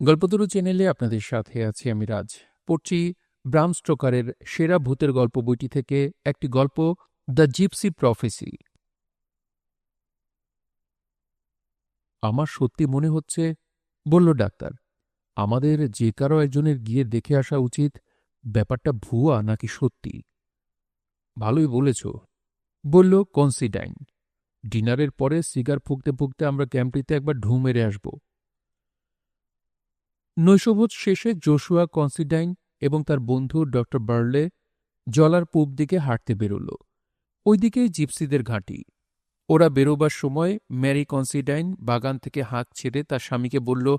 গল্পতরু চ্যানেলে আপনাদের সাথে আছি আমি রাজ। পড়ছি ব্রাম স্টোকারের সেরা ভূতের গল্প বইটি থেকে একটি গল্প, দ্য জিপসি প্রফেসি। আমার সত্যি মনে হচ্ছে, বলল ডাক্তার, আমাদের যে কারও একজনের গিয়ে দেখে আসা উচিত, ব্যাপারটা ভুয়া নাকি সত্যি? ভালোই বলেছ, বলল কনসিডাইন। ডিনারের পরে সিগার ফুঁকতে ফুঁকতে আমরা ক্যাম্পটিতে একবার ঢু মেরে আসব। নৈশভোজ শেষে জোশুয়া কনসিডাইন এবং তার বন্ধু ড বার্লে জলার পূব দিকে হাঁটতে বেরোল। ওইদিকেই জিপসিদের ঘাঁটি। ওরা বেরোবার সময় ম্যারি কনসিডাইন বাগান থেকে হাঁক ছেড়ে তার স্বামীকে বলল,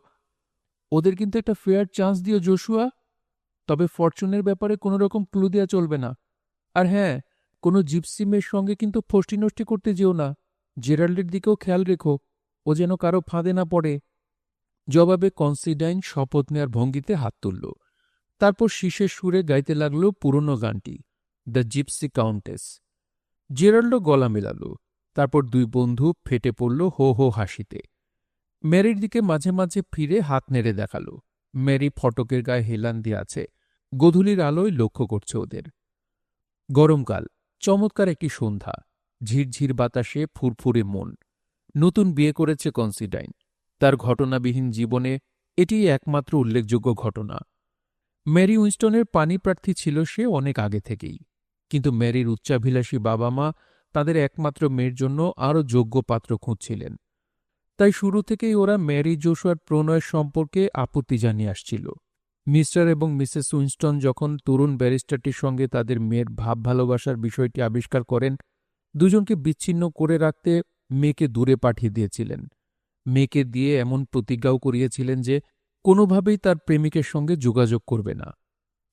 ওদের কিন্তু একটা ফেয়ার চান্স দিও জোশুয়া। তবে ফরচুনের ব্যাপারে কোনো রকম ক্লু দেওয়া চলবে না। আর হ্যাঁ কোনো জিপসি মেয়ের সঙ্গে কিন্তু ফষ্টি নষ্টি করতে যেও না। জেরাল্ডের দিকেও খেয়াল রেখো। ও যেন কারও ফাঁদে না পড়ে। জবাবে কনসিডাইন শপথ নেয়ার ভঙ্গিতে হাত তুলল। তারপর শীষের সুরে গাইতে লাগল পুরনো গানটি, দ্য জিপসি কাউন্টেস। জেরাল্ডো গলা মেলাল, তারপর দুই বন্ধু ফেটে পড়ল হো হো হাসিতে। ম্যারির দিকে মাঝে মাঝে ফিরে হাত নেড়ে দেখাল। ম্যারি ফটকের গায়ে হেলান দিয়ে আছে, গধূলির আলোয় লক্ষ্য করছে ওদের। গরমকাল, চমৎকার একটি সন্ধ্যা, ঝিরঝির বাতাসে ফুরফুরে মন। নতুন বিয়ে করেছে কনসিডাইন। তার ঘটনাবিহীন জীবনে এটিই একমাত্র উল্লেখযোগ্য ঘটনা। ম্যারি উইনস্টনের পানিপ্রার্থী ছিল সে অনেক আগে থেকেই। কিন্তু ম্যারির উচ্চাভিলাষী বাবা মা তাদের একমাত্র মেয়ের জন্য আরও যোগ্য পাত্র খুঁজছিলেন। তাই শুরু থেকেই ওরা ম্যারি জোশুয়ার প্রণয়ের সম্পর্কে আপত্তি জানিয়ে আসছিল। মিস্টার এবং মিসেস উইনস্টন যখন তরুণ ব্যারিস্টারটির সঙ্গে তাদের মেয়ের ভাব ভালোবাসার বিষয়টি আবিষ্কার করেন, দুজনকে বিচ্ছিন্ন করে রাখতে মেয়েকে দূরে পাঠিয়ে দিয়েছিলেন। মেয়েকে দিয়ে এমন প্রতিজ্ঞাও করিয়েছিলেন যে কোনোভাবেই তার প্রেমিকের সঙ্গে যোগাযোগ করবে না।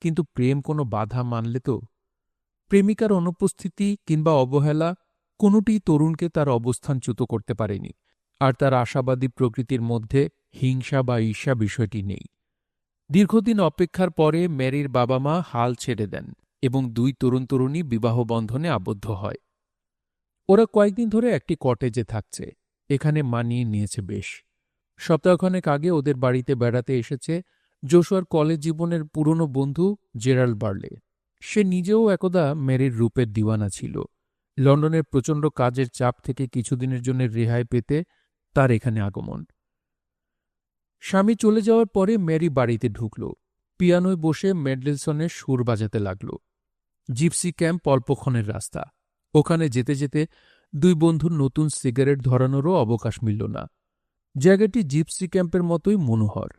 কিন্তু প্রেম কোনো বাধা মানলে তো? প্রেমিকার অনুপস্থিতি কিংবা অবহেলা কোনোটিই তরুণকে তার অবস্থানচ্যুত করতে পারেনি, আর তার আশাবাদী প্রকৃতির মধ্যে হিংসা বা ঈর্ষা বিষয়টি নেই। দীর্ঘদিন অপেক্ষার পরে ম্যারির বাবা মা হাল ছেড়ে দেন এবং দুই তরুণ তরুণী বিবাহ বন্ধনে আবদ্ধ হয়। ওরা কয়েকদিন ধরে একটি কটেজে থাকছে। এখানে মানিয়ে নিয়েছে বেশ। সপ্তাহখানেক আগে ওদের বাড়িতে বেড়াতে এসেছে জোশুয়ার কলেজ জীবনের পুরনো বন্ধু জেরাল্ড বার্লে। সে নিজেও একদা ম্যারির রূপের দিওয়ানা ছিল। লন্ডনের প্রচণ্ড কাজের চাপ থেকে কিছুদিনের জন্য রেহাই পেতে তার এখানে আগমন। স্বামী চলে যাওয়ার পরে ম্যারি বাড়িতে ঢুকল। পিয়ানোয় বসে মেডলেসনের সুর বাজাতে লাগল। জিপসি ক্যাম্প অল্পক্ষণের রাস্তা। ওখানে যেতে যেতে দুই বন্ধুর নতুন সিগারেট ধরানোরও অবকাশ মিলল না। জায়গাটি জিপসি ক্যাম্পের মতোই মনোহর।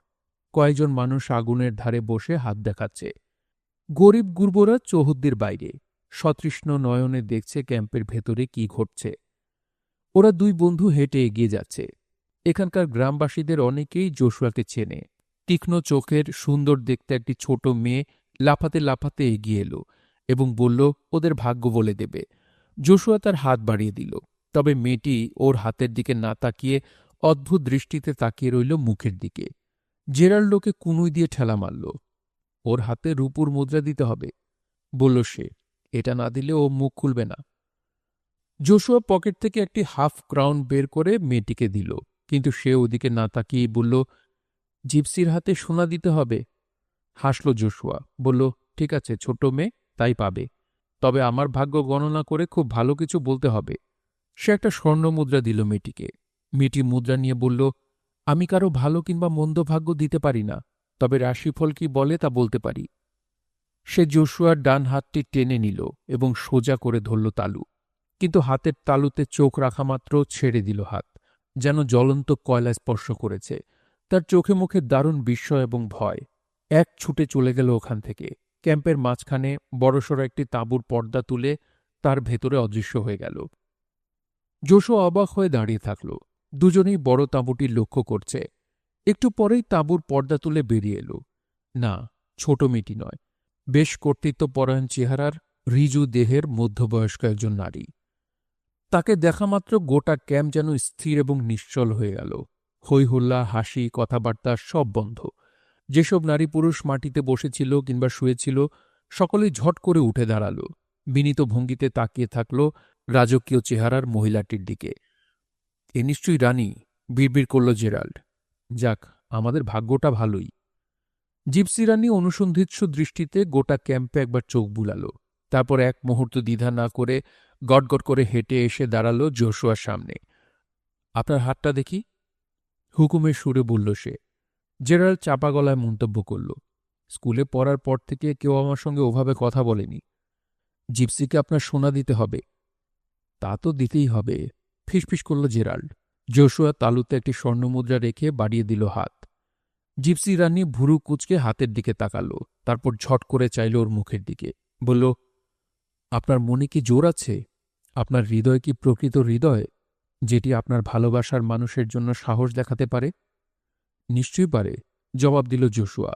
কয়েকজন মানুষ আগুনের ধারে বসে হাত দেখাচ্ছে। গরিব গুর্বরা চৌহদ্দির বাইরে। সতৃষ্ণ নয়নে দেখছে ক্যাম্পের ভেতরে কি ঘটছে। ওরা দুই বন্ধু হেঁটে এগিয়ে যাচ্ছে। এখানকার গ্রামবাসীদের অনেকেই জোশুয়াকে চেনে। তীক্ষ্ণ চোখের সুন্দর দেখতে একটি ছোট মেয়ে লাফাতে লাফাতে এগিয়ে এলো এবং বলল, ওদের ভাগ্য বলে দেবে। জোশুয়া তার হাত বাড়িয়ে দিল, তবে মেয়েটি ওর হাতের দিকে না তাকিয়ে অদ্ভুত দৃষ্টিতে তাকিয়ে রইল মুখের দিকে। জেরাল্ডোকে কুনুই দিয়ে ঠেলা মারল। ওর হাতে রূপুর মুদ্রা দিতে হবে, বলল সে। এটা না দিলে ও মুখ খুলবে না। জোশুয়া পকেট থেকে একটি হাফ ক্রাউন বের করে মেয়েটিকে দিল, কিন্তু সে ওদিকে না তাকিয়ে বলল, জিপসির হাতে সোনা দিতে হবে। হাসল জোশুয়া, বলল, ঠিক আছে ছোট মেয়ে, তাই পাবে। তবে আমার ভাগ্য গণনা করে খুব ভালো কিছু বলতে হবে। সে একটা স্বর্ণ মুদ্রা দিল মেয়েটিকে। মেয়েটি মুদ্রা নিয়ে বলল, আমি কারও ভালো কিংবা মন্দ ভাগ্য দিতে পারি না, তবে রাশিফল কি বলে তা বলতে পারি। সে জোশুয়ার ডান হাতটি টেনে নিল এবং সোজা করে ধরল তালু। কিন্তু হাতের তালুতে চোখ রাখা মাত্র ছেড়ে দিল হাত, যেন জ্বলন্ত কয়লা স্পর্শ করেছে। তার চোখে মুখে দারুণ বিস্ময় এবং ভয়। এক ছুটে চলে গেল ওখান থেকে। ক্যাম্পের মাঝখানে বড়সড় একটি তাঁবুর পর্দা তুলে তার ভেতরে অদৃশ্য হয়ে গেল। জোশো অবাক হয়ে দাঁড়িয়ে থাকল। দুজনেই বড় তাঁবুটি লক্ষ্য করছে। একটু পরেই তাঁবুর পর্দা তুলে বেরিয়ে এলো। না, ছোট মেয়েটি নয়। বেশ কর্তৃত্বপরায়ণ চেহারার রিজু দেহের মধ্যবয়স্ক একজন নারী। তাকে দেখামাত্র গোটা ক্যাম্প যেন স্থির এবং নিশ্চল হয়ে গেল। হৈহুল্লা হাসি, কথাবার্তা সব বন্ধ। যেসব নারী পুরুষ মাটিতে বসেছিল কিংবা শুয়েছিল, সকলেই ঝট করে উঠে দাঁড়াল। বিনীত ভঙ্গিতে তাকিয়ে থাকল রাজকীয় চেহারার মহিলাটির দিকে। এ নিশ্চয়ই রানী, বিড়বিড় করল জেরাল্ড। যাক, আমাদের ভাগ্যটা ভালোই। জিপসি রানী অনুসন্ধিৎস দৃষ্টিতে গোটা ক্যাম্পে একবার চোখ বুলাল। তারপর এক মুহূর্ত দ্বিধা না করে গটগট করে হেঁটে এসে দাঁড়াল জোশুয়ার সামনে। আপনার হাতটা দেখি? হুকুমের সুরে বলল সে। জেরাল্ড চাপা গলায় মন্তব্য করল, স্কুলে পড়ার পর থেকে কেউ আমার সঙ্গে ওভাবে কথা বলেনি। জিপসিকে আপনার সোনা দিতে হবে। তা তো দিতেই হবে। ফিসফিস করল জেরাল্ড। জোশুয়া তালুতে একটি স্বর্ণমুদ্রা রেখে বাড়িয়ে দিল হাত। জিপসি রানী ভুরু কুচকে হাতের দিকে তাকাল, তারপর ঝট করে চাইল ওর মুখের দিকে। বলল, আপনার মনে কি জোর আছে? আপনার হৃদয় কি প্রকৃত হৃদয়, যেটি আপনার ভালোবাসার মানুষের জন্য সাহস দেখাতে পারে? নিশ্চয়ই পারে, জবাব দিল জোশুয়া।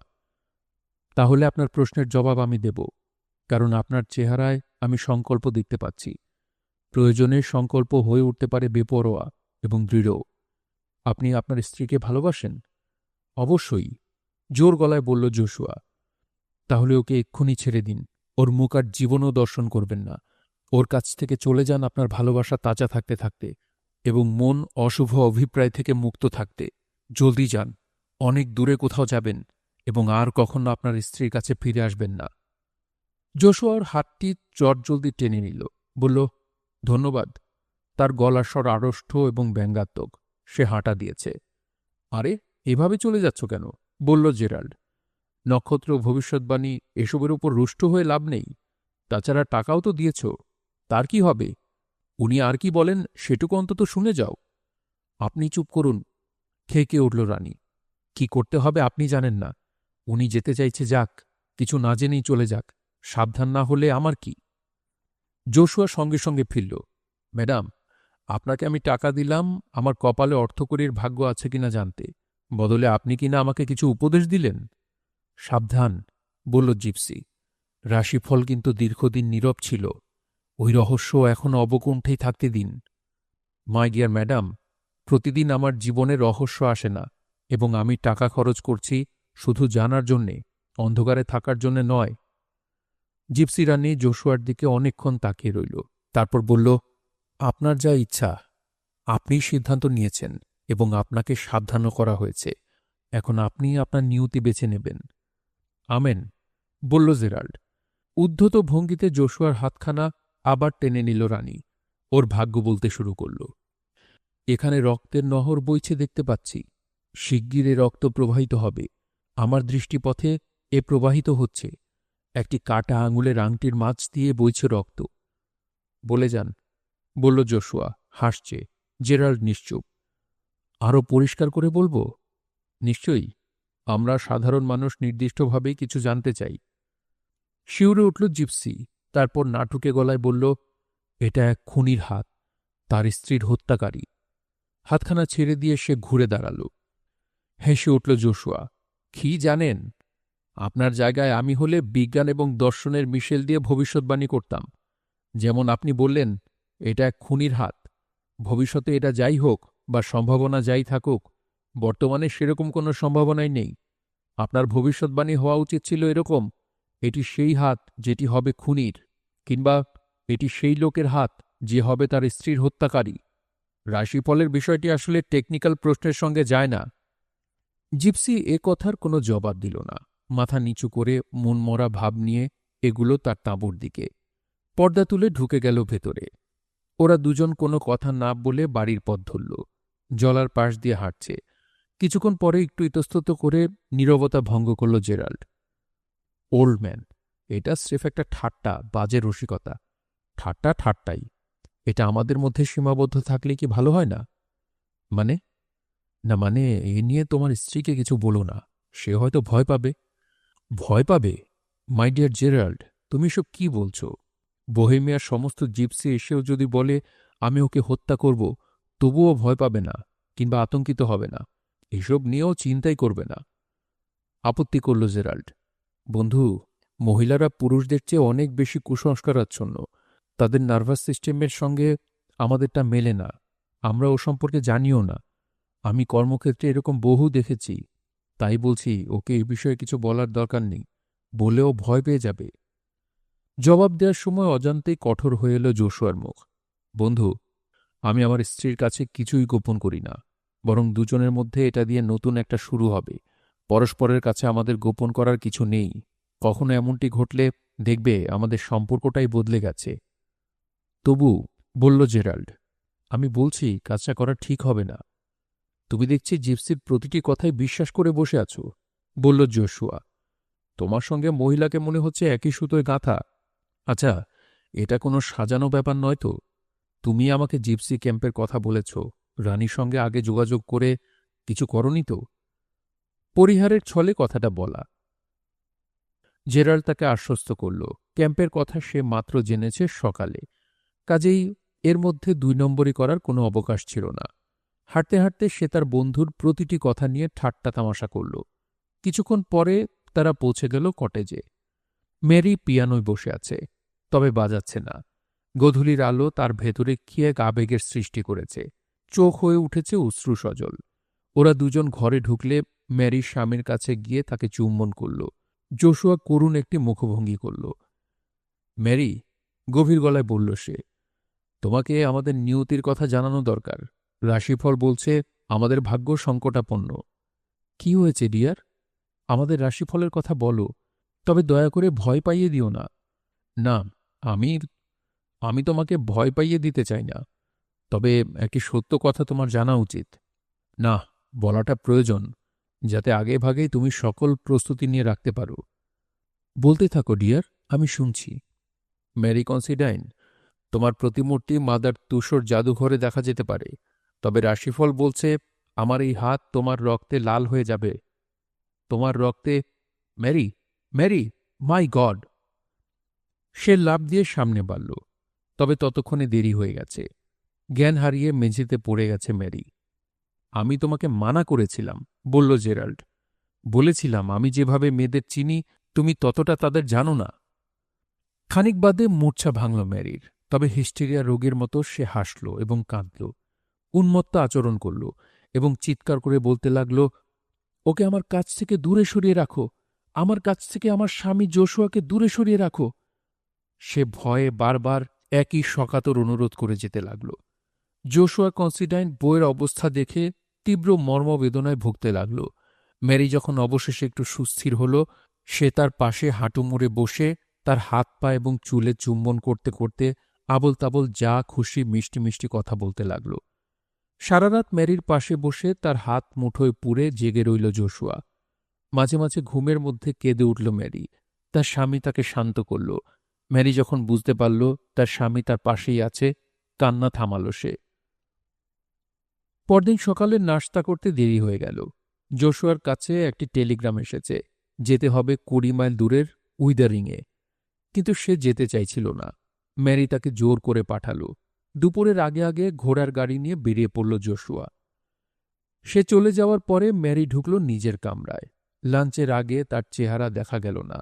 তাহলে আপনার প্রশ্নের জবাব আমি দেব, কারণ আপনার চেহারায় আমি সংকল্প দেখতে পাচ্ছি। প্রয়োজনে সংকল্প হয়ে উঠতে পারে বেপরোয়া এবং দৃঢ়। আপনি আপনার স্ত্রীকে ভালোবাসেন? অবশ্যই, জোর গলায় বলল জোশুয়া। তাহলে ওকে এক্ষুনি ছেড়ে দিন, ওর মুখ আর জীবনও দর্শন করবেন না। ওর কাছ থেকে চলে যান আপনার ভালোবাসা তাজা থাকতে থাকতে এবং মন অশুভ অভিপ্রায় থেকে মুক্ত থাকতে। জলদি যান, অনেক দূরে কোথাও যাবেন এবং আর কখনো আপনার স্ত্রীর কাছে ফিরে আসবেন না। জোশুয়ার হাতটি চটজলদি টেনে নিল, বলল, ধন্যবাদ, তার গলার স্বর আড়ষ্ট এবং ব্যঙ্গাত্মক, সে হাঁটা দিয়েছে। আরে, এভাবে চলে যাচ্ছ কেন? বলল জেরাল্ড। নক্ষত্র ভবিষ্যৎবাণী এসবের উপর রুষ্ট হয়ে লাভ নেই। তাছাড়া টাকাও তো দিয়েছ, তার কি হবে? উনি আর কি বলেন সেটুকু অন্তত শুনে যাও। আপনি চুপ করুন খেকে উঠল রানী। কি করতে হবে আপনি জানেন না। উনি যেতে চাইছে যাক, কিছু না জেনেই চলে যাক, সাবধান না হলে আমার কি? জোশুয়া সঙ্গে সঙ্গে ফিরল, ম্যাডাম, আপনাকে আমি টাকা দিলাম, আমার কপালে অর্থকরীর ভাগ্য আছে কিনা জানতে। বদলে আপনি কিনা আমাকে কিছু উপদেশ দিলেন? সাবধান, বলল জিপসি। রাশিফল কিন্তু দীর্ঘদিন নীরব ছিল। ওই রহস্য এখনও অবকুণ্ঠেই থাকতে দিন। মাই ডিয়ার ম্যাডাম প্রতিদিন আমার জীবনে রহস্য আসে না, এবং আমি টাকা খরচ করছি শুধু জানার জন্যে, অন্ধকারে থাকার জন্যে নয়। জিপসি রানী জোশুয়ার দিকে অনেকক্ষণ তাকিয়ে রইল, তারপর বলল, আপনার যা ইচ্ছা আপনি সিদ্ধান্ত নিয়েছেন এবং আপনাকে সাবধানও করা হয়েছে। এখন আপনি আপনার নিয়তি বেছে নেবেন। আমেন, বলল জেরাল্ড। উদ্ধত ভঙ্গিতে জোশুয়ার হাতখানা আবার টেনে নিল রানী। ওর ভাগ্য বলতে শুরু করল এখানে রক্তের নহর বইছে দেখতে পাচ্ছি। শিগগিরে রক্ত প্রবাহিত হবে। আমার দৃষ্টিপথে এ প্রবাহিত হচ্ছে। একটি কাটা আঙুলের আংটির মাছ দিয়ে বইছে রক্ত। বলে যান, বলল জোশুয়া হাসছে, জেরাল্ড নিশ্চুপ। আরও পরিষ্কার করে বলব? নিশ্চয়ই, আমরা সাধারণ মানুষ নির্দিষ্টভাবেই কিছু জানতে চাই। শিউরে উঠল জিপসি, তারপর নাটুকে গলায় বলল, এটা এক খুনির হাত, তার স্ত্রীর হত্যাকারী। হাতখানা ছেড়ে দিয়ে সে ঘুরে দাঁড়াল। হেসে উঠল জোশুয়া, কি জানেন, আপনার জায়গায় আমি হলে বিজ্ঞান এবং দর্শনের মিশেল দিয়ে ভবিষ্যৎবাণী করতাম। যেমন আপনি বললেন, এটা এক খুনির হাত। ভবিষ্যতে এটা যাই হোক বা সম্ভাবনা যাই থাকুক, বর্তমানে সেরকম কোনো সম্ভাবনাই নেই। আপনার ভবিষ্যৎবাণী হওয়া উচিত ছিল এরকম, এটি সেই হাত যেটি হবে খুনির, কিংবা এটি সেই লোকের হাত যে হবে তার স্ত্রীর হত্যাকারী। রাশিফলের বিষয়টি আসলে টেকনিক্যাল প্রশ্নের সঙ্গে যায় না। জিপসি এ কথার কোনো জবাব দিল না। মাথা নিচু করে মনমরা ভাব নিয়ে এগুলো তার তাঁবুর দিকে। পর্দা তুলে ঢুকে গেল ভেতরে। ওরা দুজন কোনো কথা না বলে বাড়ির পথ ধরল। জলার পাশ দিয়ে হাঁটছে। কিছুক্ষণ পরে একটু ইতস্তত করে নীরবতা ভঙ্গ করল জেরাল্ড। ওল্ড ম্যান, এটা স্রেফ একটা ঠাট্টা, বাজে রসিকতা। ঠাট্টা ঠাট্টাই। এটা আমাদের মধ্যে সীমাবদ্ধ থাকলে কি ভালো হয় না? মানে? না মানে এ নিয়ে তোমার স্ত্রীকে কিছু বলো না। সে হয়তো ভয় পাবে। ভয় পাবে? মাই ডিয়ার জেরাল্ড তুমি সব কি বলছো? বোহেমিয়ার সমস্ত জিপসি এসেও যদি বলে, আমি ওকে হত্যা করব, তবুও ভয় পাবে না কিংবা আতঙ্কিত হবে না। এসব নিয়েও চিন্তাই করবে না। আপত্তি করল জেরাল্ড। বন্ধু, মহিলারা পুরুষদের চেয়ে অনেক বেশি কুসংস্কারাচ্ছন্ন। তাদের নার্ভাস সিস্টেমের সঙ্গে আমাদেরটা মেলে না। আমরা ও সম্পর্কে জানিও না। আমি কর্মক্ষেত্রে এরকম বহু দেখেছি। তাই বলছি, ওকে এ বিষয়ে কিছু বলার দরকার নেই। বলেও ভয় পেয়ে যাবে। জবাব দেওয়ার সময় অজান্তেই কঠোর হয়ে এলো জোশুয়ার মুখ। বন্ধু, আমি আমার স্ত্রীর কাছে কিছুই গোপন করি না। বরং দুজনের মধ্যে এটা দিয়ে নতুন একটা শুরু হবে। পরস্পরের কাছে আমাদের গোপন করার কিছু নেই। কখনো এমনটি ঘটলে দেখবে আমাদের সম্পর্কটাই বদলে গেছে। তবু বলল, জেরাল্ড, আমি বলছি, কাজটা করা ঠিক হবে না। তুমি দেখছি জিপসির প্রতিটি কথায় বিশ্বাস করে বসে আছো। বলল জোশুয়া তোমার সঙ্গে মহিলাকে মনে হচ্ছে একই সুতোয় গাঁথা। আচ্ছা এটা কোনো সাজানো ব্যাপার নয় তো? তুমি আমাকে জিপসি ক্যাম্পের কথা বলেছ, রানীর সঙ্গে আগে যোগাযোগ করে কিছু করনি তো? পরিহারের ছলে কথাটা বলা। জেরাল্ড তাকে আশ্বস্ত করল, ক্যাম্পের কথা সে মাত্র জেনেছে সকালে। কাজেই এর মধ্যে দুই নম্বরই করার কোনো অবকাশ ছিল না। হাঁটতে হাঁটতে সে তার বন্ধুর প্রতিটি কথা নিয়ে ঠাট্টা তামাশা করল। কিছুক্ষণ পরে তারা পৌঁছে গেল কটেজে। মেরি পিয়ানোয় বসে আছে, তবে বাজাচ্ছে না। গধূলির আলো তার ভেতরে কি এক আবেগের সৃষ্টি করেছে। চোখ হয়ে উঠেছে অশ্রু সজল। ওরা দুজন ঘরে ঢুকলে ম্যারি স্বামীর কাছে গিয়ে তাকে চুম্বন করল। জোশুয়া করুণ একটি মুখভঙ্গি করল। ম্যারি গভীর গলায় বলল সে তোমাকে আমাদের নিয়তির কথা জানানো দরকার। রাশিফল বলছে, আমাদের ভাগ্য সংকটাপন্ন। কি হয়েছে, ডিয়ার? আমাদের রাশিফলের কথা বলো, তবে দয়া করে ভয় পাইয়ে দিও না। না, আমি আমি তোমাকে ভয় পাইয়ে দিতে চাই না, তবে একটি সত্য কথা তোমার জানা উচিত। না, বলাটা প্রয়োজন, যাতে আগে ভাগেই তুমি সকল প্রস্তুতি নিয়ে রাখতে পারো। বলতে থাকো, ডিয়ার, আমি শুনছি। ম্যারি কনসিডাইন তোমার প্রতিমূর্তি মাদার তুষর জাদুঘরে দেখা যেতে পারে। তবে রাশিফল বলছে, আমার এই হাত তোমার রক্তে লাল হয়ে যাবে। তোমার রক্তে ম্যারি ম্যারি মাই গড সে লাভ দিয়ে সামনে বাড়ল। তবে ততক্ষণে দেরি হয়ে গেছে। জ্ঞান হারিয়ে মেঝেতে পড়ে গেছে ম্যারি আমি তোমাকে মানা করেছিলাম, বলল জেরাল্ড। বলেছিলাম, আমি যেভাবে মেয়েদের চিনি, তুমি ততটা তাদের জানো না খানিক বাদে মূর্ছা ভাঙল ম্যারির তবে হিস্টেরিয়া রোগের মতো সে হাসল এবং কাঁদল। উন্মত্ত আচরণ করল এবং চিৎকার করে বলতে লাগল, ওকে আমার কাছ থেকে দূরে সরিয়ে রাখো। আমার কাছ থেকে আমার স্বামী জোশুয়াকে দূরে সরিয়ে রাখো। সে ভয়ে বারবার একই সকাতর অনুরোধ করে যেতে লাগল। জোশুয়া কনসিডাইন বইয়ের অবস্থা দেখে তীব্র মর্মবেদনায় ভুগতে লাগল। ম্যারি যখন অবশেষে একটু সুস্থির হল, সে তার পাশে হাঁটু মুড়ে বসে তার হাত পা এবং চুলে চুম্বন করতে করতে আবল তাবল যা খুশি মিষ্টি মিষ্টি কথা বলতে লাগল। সারারাত ম্যারির পাশে বসে তার হাত মুঠোয় পুড়ে জেগে রইল জোশুয়া। মাঝে মাঝে ঘুমের মধ্যে কেঁদে উঠল ম্যারি। তার স্বামী তাকে শান্ত করল। ম্যারি যখন বুঝতে পারল তার স্বামী তার পাশেই আছে, কান্না থামাল সে। পরদিন সকালে নাস্তা করতে দেরি হয়ে গেল। জোশুয়ার কাছে একটি টেলিগ্রাম এসেছে। যেতে হবে কুড়ি মাইল দূরের উইদারিংয়ে। কিন্তু সে যেতে চাইছিল না। ম্যারি তাকে জোর করে পাঠাল। দুপুরের আগে আগে ঘোড়ার গাড়ি নিয়ে বেরিয়ে পড়ল জোশুয়া। সে চলে যাওয়ার পরে ম্যারি ঢুকল নিজের কামরায়। লাঞ্চের আগে তার চেহারা দেখা গেল না।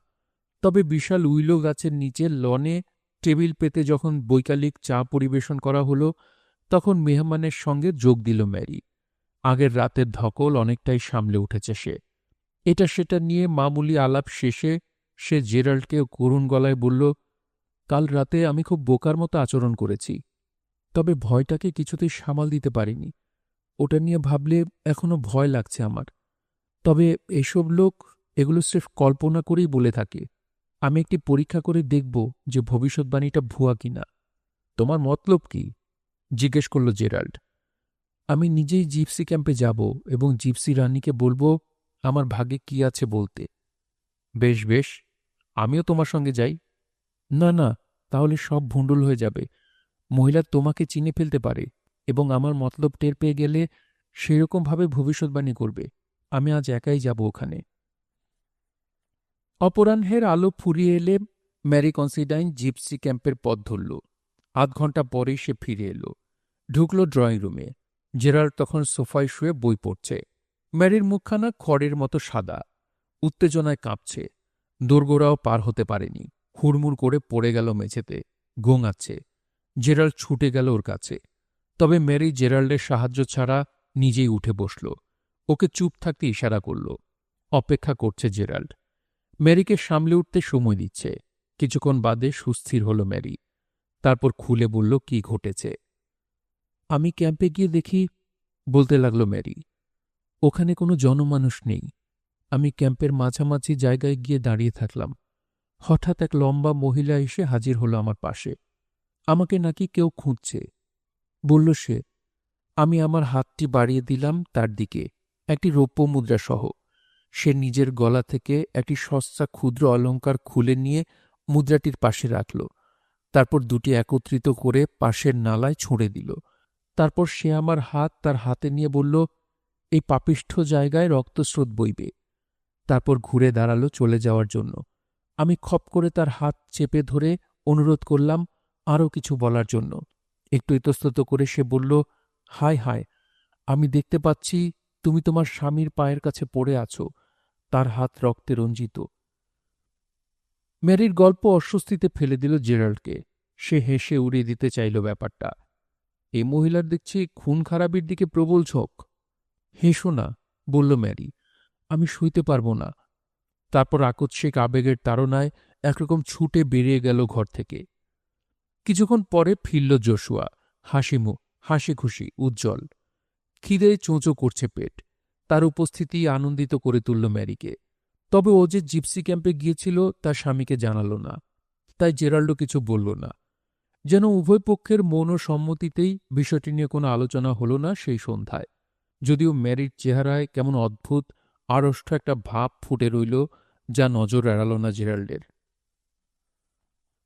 তবে বিশাল উইলো গাছের নিচে লনে টেবিল পেতে যখন বৈকালিক চা পরিবেশন করা হলো, তখন মেহমানের সঙ্গে যোগ দিল ম্যারি আগের রাতের ধকল অনেকটাই সামলে উঠেছে সে। এটা সেটা নিয়ে মামুলি আলাপ শেষে সে জেরাল্ডকে করুণ গলায় বলল কাল রাতে আমি খুব বোকার মতো আচরণ করেছি, তবে ভয়টাকে কিছুতেই সামাল দিতে পারিনি। ওটা নিয়ে ভাবলে এখনও ভয় লাগছে আমার। তবে এসব লোক এগুলো স্রেফ কল্পনা করেই বলে থাকে। আমি একটি পরীক্ষা করে দেখব যে ভবিষ্যৎবাণীটা ভুয়া কিনা। তোমার মতলব কি? জিজ্ঞেস করল জেরাল্ড। আমি নিজেই জিপসি ক্যাম্পে যাব এবং জিপসি রানীকে বলব, আমার ভাগে কি আছে বলতে? বেশ বেশ, আমিও তোমার সঙ্গে যাই। না না, তাহলে সব ভণ্ডুল হয়ে যাবে। মহিলা তোমাকে চিনে ফেলতে পারে এবং আমার মতলব টের পেয়ে গেলে সেরকমভাবে ভবিষ্যৎবাণী করবে। আমি আজ একাই যাব ওখানে। অপরাহ্নের আলো ফুরিয়ে এলে ম্যারি কনসিডাইন জিপসি ক্যাম্পের পথ ধরল। আধ ঘণ্টা পরেই সে ফিরে এলো। ঢুকল ড্রয়িং রুমে। জেরাল্ড তখন সোফায় শুয়ে বই পড়ছে। ম্যারির মুখখানা খড়ের মতো সাদা। উত্তেজনায় কাঁপছে। দোরগোড়াও পার হতে পারেনি। হুড়মুড় করে পড়ে গেল মেঝেতে, গোঙাচ্ছে। জেরাল্ড ছুটে গেল ওর কাছে। তবে ম্যারি জেরাল্ডের সাহায্য ছাড়া নিজেই উঠে বসল। ওকে চুপ থাকতে ইশারা করল। অপেক্ষা করছে জেরাল্ড। ম্যারিকে সামলে উঠতে সময় দিচ্ছে। কিছুক্ষণ বাদে সুস্থির হল ম্যারি তারপর খুলে বলল, কি ঘটেছে? আমি ক্যাম্পে গিয়ে দেখি, বলতে লাগল ম্যারি ওখানে কোনো জনমানুষ নেই। আমি ক্যাম্পের মাঝামাঝি জায়গায় গিয়ে দাঁড়িয়ে থাকলাম। হঠাৎ এক লম্বা মহিলা এসে হাজির হলো আমার পাশে। আমাকে নাকি কেউ খুঁজছে। বলল সে, আমি আমার হাতটি বাড়িয়ে দিলাম তার দিকে। একটি রৌপ্য মুদ্রা সহ সে নিজের গলা থেকে একটি সস্তা ক্ষুদ্র অলঙ্কার খুলে নিয়ে মুদ্রাটির পাশে রাখল। তারপর দুটি একত্রিত করে পাশের নালায় ছুঁড়ে দিল। তারপর সে আমার হাত তার হাতে নিয়ে বলল, এই পাপিষ্ঠ জায়গায় রক্তস্রোত বইবে। তারপর ঘুরে দাঁড়াল চলে যাওয়ার জন্য। আমি খপ করে তার হাত চেপে ধরে অনুরোধ করলাম আরও কিছু বলার জন্য। একটু ইতস্তত করে সে বলল হায় হায় আমি দেখতে পাচ্ছি তুমি তোমার স্বামীর পায়ের কাছে পড়ে আছো, তার হাত রক্তে রঞ্জিত। ম্যারির গল্প অস্বস্তিতে ফেলে দিল জেরাল্ডকে। সে হেসে উড়িয়ে দিতে চাইল ব্যাপারটা। এই মহিলার দেখছি খুন খারাপির দিকে প্রবল ঝোঁক। হেসো না, বলল ম্যারি, আমি শুইতে পারব না। তারপর আকস্মিক আবেগের তাড়নায় একরকম ছুটে বেরিয়ে গেল ঘর থেকে। কিছুক্ষণ পরে ফিরল জোশুয়া হাসিমু হাসি খুশি উজ্জ্বল। খিদে চোঁচো করছে পেট। তার উপস্থিতি আনন্দিত করে তুলল ম্যারিকে। তবে ও যে জিপসি ক্যাম্পে গিয়েছিল তার স্বামীকে জানাল না। তাই জেরাল্ডো কিছু বলল না। যেন উভয় পক্ষের মৌন সম্মতিতেই বিষয়টি নিয়ে কোনো আলোচনা হল না সেই সন্ধ্যায়। যদিও ম্যারির চেহারায় কেমন অদ্ভুত আড়ষ্ট একটা ভাব ফুটে রইল যা নজর এড়াল না জেরাল্ডের।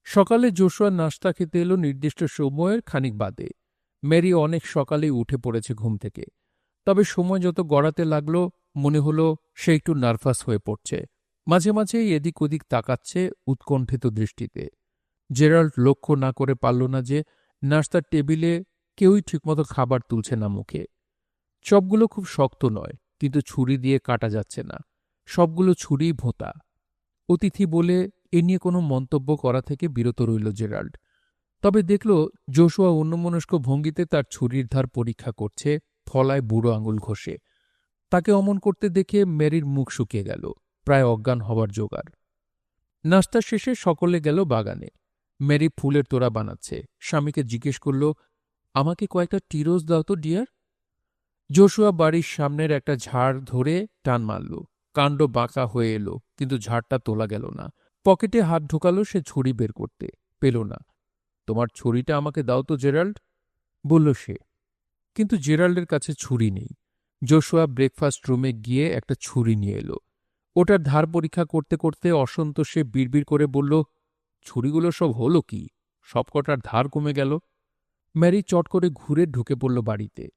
সকালে জোশুয়া নাস্তা খেতে এলো নির্দিষ্ট সময়ের খানিক বাদে। ম্যারি অনেক সকালেই উঠে পড়েছে ঘুম থেকে। তবে সময় যত গড়াতে লাগল, মনে হলো সে একটু নার্ভাস হয়ে পড়ছে। মাঝে মাঝেই এদিক ওদিক তাকাচ্ছে উৎকণ্ঠিত দৃষ্টিতে। জেরাল্ড লক্ষ্য না করে পারল না যে নাস্তার টেবিলে কেউই ঠিকমতো খাবার তুলছে না মুখে। চপগুলো খুব শক্ত নয় কিন্তু ছুরি দিয়ে কাটা যাচ্ছে না। সবগুলো ছুরি ভোঁতা। অতিথি বলে, এ নিয়ে কোনো মন্তব্য করা থেকে বিরত রইল জেরাল্ড। তবে দেখল, জোশুয়া অন্যমনস্ক ভঙ্গিতে তার ছুরির ধার পরীক্ষা করছে, ফলায় বুড়ো আঙুল ঘষে। তাকে অমন করতে দেখে মেরির মুখ শুকিয়ে গেল, প্রায় অজ্ঞান হবার জোগাড়। নাস্তা শেষে সকলে গেল বাগানে। মেরি ফুলের তোড়া বানাচ্ছে। স্বামীকে জিজ্ঞেস করল, আমাকে কয়েকটা টিরোজ দাও তো, ডিয়ার। জোশুয়া বাড়ির সামনের একটা ঝাড় ধরে টান মারল। কাণ্ড বাঁকা হয়ে এলো, কিন্তু ঝাড়টা তোলা গেল না। পকেটে হাত ঢোকালো সে ছুরি বের করতে। পেল না। তোমার ছুরিটা আমাকে দাও তো, জেরাল্ড, বলল সে। কিন্তু জেরাল্ডের কাছে ছুরি নেই। জোশুয়া ব্রেকফাস্ট রুমে গিয়ে একটা ছুরি নিয়ে এলো। ওটার ধার পরীক্ষা করতে করতে অসন্তোষে বিড়বিড় করে বলল, ছুরিগুলো সব হলো কি? সবকটার ধার কমে গেল? ম্যারি চট করে ঘুরে ঢুকে পড়ল বাড়িতে।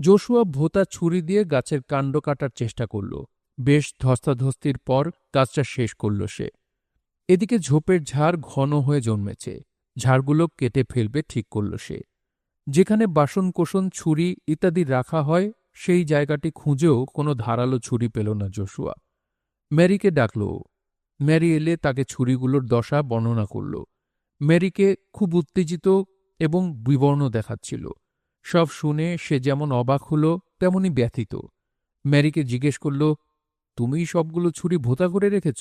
জোশুয়া ভোতা ছুরি দিয়ে গাছের কাণ্ড কাটার চেষ্টা করল। বেশ ধস্তাধস্তির পর কাজটা শেষ করল সে। এদিকে ঝোপের ঝাড় ঘন হয়ে জন্মেছে। ঝাড়গুলো কেটে ফেলবে ঠিক করল সে। যেখানে বাসন কোষণ ছুরি ইত্যাদি রাখা হয়, সেই জায়গাটি খুঁজেও কোনো ধারালো ছুরি পেল না জোশুয়া। ম্যারিকে ডাকল। ম্যারি এলে তাকে ছুরিগুলোর দশা বর্ণনা করল। ম্যারিকে খুব উত্তেজিত এবং বিবর্ণ দেখাচ্ছিল। সব শুনে সে যেমন অবাক হল, তেমনি ব্যথিত। ম্যারিকে জিজ্ঞেস করল তুমিই সবগুলো ছুরি ভোতা করে রেখেছ?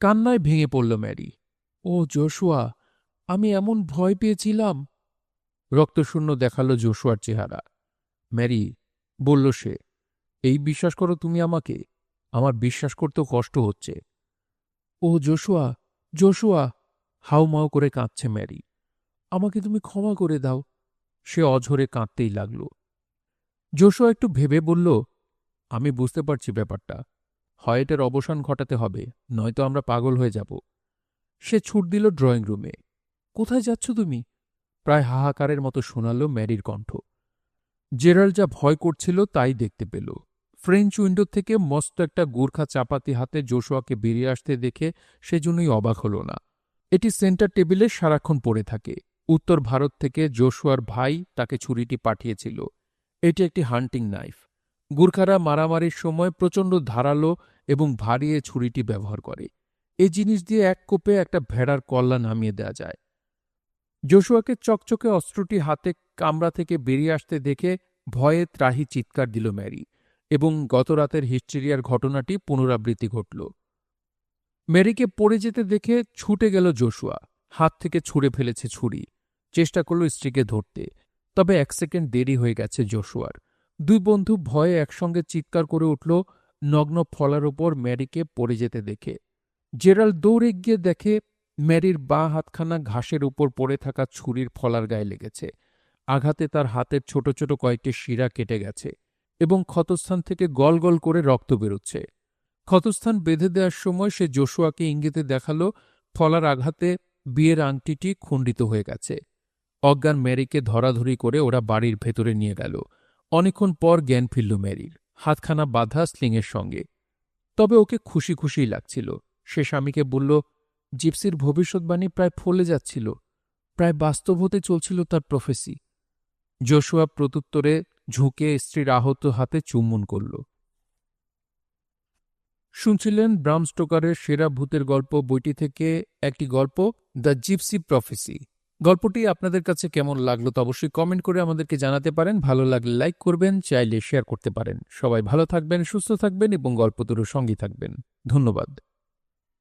কান্নায় ভেঙে পড়ল ম্যারি। ও জোশুয়া আমি এমন ভয় পেয়েছিলাম। রক্তশূন্য দেখাল জোশুয়ার চেহারা। ম্যারি, বলল সে, এই বিশ্বাস করো তুমি আমাকে, আমার বিশ্বাস করতেও কষ্ট হচ্ছে। ও জোশুয়া জোশুয়া হাউমাউ করে কাঁদছে ম্যারি, আমাকে তুমি ক্ষমা করে দাও। সে অঝরে কাঁদতেই লাগল। জোশুয়া একটু ভেবে বলল, আমি বুঝতে পারছি ব্যাপারটা। হয় এটার অবসান ঘটাতে হবে, নয়তো আমরা পাগল হয়ে যাব। সে ছুট দিল ড্রয়িং রুমে। কোথায় যাচ্ছ তুমি? প্রায় হাহাকারের মতো শোনাল ম্যারির কণ্ঠ। জেরাল যা ভয় করছিল তাই দেখতে পেল। ফ্রেঞ্চ উইন্ডো থেকে মস্ত একটা গোর্খা চাপাতি হাতে জোশুয়াকে বেরিয়ে আসতে দেখে সেজন্যই অবাক হল না। এটি সেন্টার টেবিলে সারাক্ষণ পড়ে থাকে। উত্তর ভারত থেকে জোশুয়ার ভাই তাকে ছুরিটি পাঠিয়েছিল। এটি একটি হান্টিং নাইফ। গুর্খারা মারামারির সময় প্রচণ্ড ধারালো এবং ভারী এ ছুরিটি ব্যবহার করে। এই জিনিস দিয়ে এক কোপে একটা ভেড়ার কল্লা নামিয়ে দেয়া যায়। জোশুয়াকে চকচকে অস্ত্রটি হাতে কামরা থেকে বেরিয়ে আসতে দেখে ভয়ে ত্রাহি চিৎকার দিল ম্যারি এবং গতরাতের হিস্টেরিয়ার ঘটনাটি পুনরাবৃত্তি ঘটল। ম্যারিকে পড়ে যেতে দেখে ছুটে গেল জোশুয়া। হাত থেকে ছুঁড়ে ফেলেছে ছুরি। চেষ্টা করল স্ত্রীকে ধরতে। তবে এক সেকেন্ড দেরি হয়ে গেছে জোশুয়ার দুই বন্ধু ভয়ে একসঙ্গে চিৎকার করে উঠল, নগ্ন ফলার ওপর ম্যারিকে পড়ে যেতে দেখে। জেরাল দৌড়ে গিয়ে দেখে ম্যারির বাঁ হাতখানা ঘাসের উপর পড়ে থাকা ছুরির ফলার গায়ে লেগেছে। আঘাতে তার হাতের ছোট ছোট কয়েকটি শিরা কেটে গেছে এবং ক্ষতস্থান থেকে গল গল করে রক্ত বেরোচ্ছে। ক্ষতস্থান বেঁধে দেওয়ার সময় সে জোশুয়াকে ইঙ্গিতে দেখাল, ফলার আঘাতে বিয়ের আংটিটি খণ্ডিত হয়ে গেছে। অজ্ঞান ম্যারিকে ধরাধরি করে ওরা বাড়ির ভেতরে নিয়ে গেল। অনেকক্ষণ পর জ্ঞান ফিরল ম্যারির, হাতখানা বাঁধা স্লিংয়ের সঙ্গে। তবে ওকে খুশি খুশিই লাগছিল। সে স্বামীকে বলল, জিপসির ভবিষ্যৎবাণী প্রায় ফলে যাচ্ছিল। প্রায় বাস্তব হতে চলছিল তার প্রফেসি। জোশুয়া প্রত্যুত্তরে ঝুঁকে স্ত্রীর আহত হাতে চুম্বন করল। শুনছিলেন ব্রাম স্টোকারের সেরা ভূতের গল্প বইটি থেকে একটি গল্প, দ্য জিপসি প্রফেসি। গল্পটি আপনাদের কাছে কেমন লাগল তো অবশ্যই কমেন্ট করে আমাদেরকে জানাতে পারেন। ভালো লাগলে লাইক করবেন, চাইলে শেয়ার করতে পারেন। সবাই ভালো থাকবেন, সুস্থ থাকবেন এবং গল্পতুরও সঙ্গী থাকবেন। ধন্যবাদ।